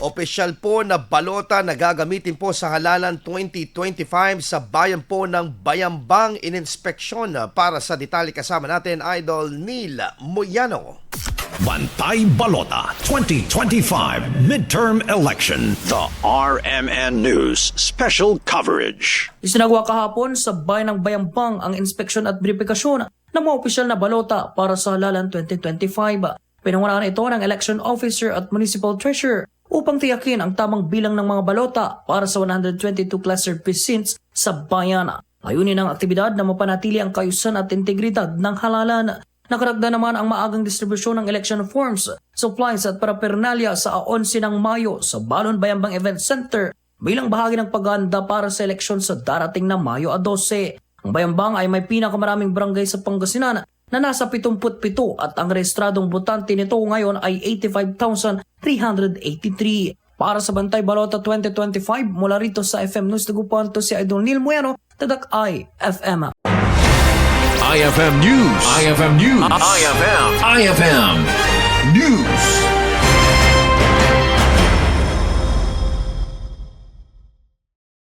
Opisyal po na balota na gagamitin po sa halalan 2025 sa bayan po ng Bayambang Ininspeksyon. Para sa detalye kasama natin, Idol Neil Moyano. Bantay Balota 2025 Midterm Election. The RMN News Special Coverage. Isinagawa kahapon sa bayan ng Bayambang ang inspeksyon at verifikasyon ng mga opisyal na balota para sa halalan 2025. Pinangunahan ito ng election officer at municipal treasurer upang tiyakin ang tamang bilang ng mga balota para sa 122 clustered precincts sa bayan. Ayunin ang aktibidad na mapanatili ang kayusan at integridad ng halalan. Nakaragda naman ang maagang distribusyon ng election forms, supplies at paraphernalia sa 11 ng Mayo sa Balon Bayambang Event Center bilang bahagi ng paghahanda para sa eleksyon sa darating na Mayo 12. Ang Bayambang ay may pinakamaraming barangay sa Pangasinan na nasa 77 at ang rehistradong botante nito ngayon ay 85,383. Para sa Bantay Balota 2025 mula rito sa FM News Tagupan to si Idol Neil Mueno, Tadak I FM. IFM News. IFM News. IFM IFM News.